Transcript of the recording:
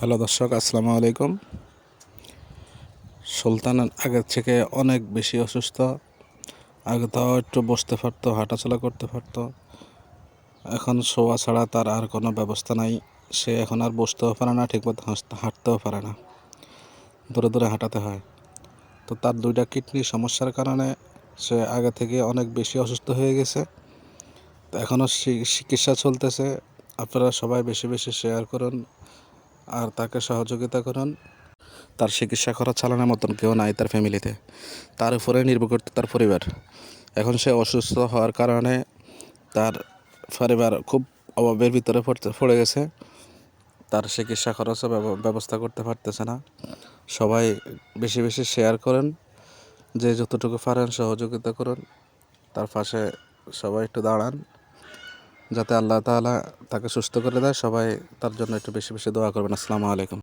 Hello দর্শক, আসসালামু আলাইকুম। সুলতান আগের থেকে অনেক বেশি অসুস্থ। আগে তাও একটু বসতে পারতো, হাঁটাচলা করতে পারতো। এখন শোয়া ছাড়া তার আর কোনো ব্যবস্থা নাই। সে এখন আর বসতেও পারে না, ঠিকমতো হাঁটতেও পারে না। দূরে দূরে হাঁটাতে হয়। তো তার দুইটা কিডনির সমস্যার কারণে সে আগে থেকে অনেক বেশি অসুস্থ হয়ে গেছে। তো এখনও চিকিৎসা চলতেছে। আপনারা সবাই বেশি বেশি শেয়ার করুন। আর তাকে সহযোগিতা করুন। তার চিকিৎসা খরচ চালানোর মতন কেউ নাই তার ফ্যামিলিতে। তার উপরে নির্ভর করতে তার পরিবার। এখন সে অসুস্থ হওয়ার কারণে তার পরিবার খুব অভাবের ভিতরে পড়তে, পড়ে গেছে। তার চিকিৎসা খরচও ব্যব- ব্যবস্থা করতে পারতেছে না। সবাই বেশি বেশি শেয়ার করেন। যে যতটুকু পারেন সহযোগিতা করুন। তার পাশে সবাই একটু দাঁড়ান। যাতে আল্লাহ তাহলে তাকে সুস্থ করে দেয়, সবাই তার জন্য একটু বেশি বেশি দোয়া করবেন। আসসালামু আলাইকুম।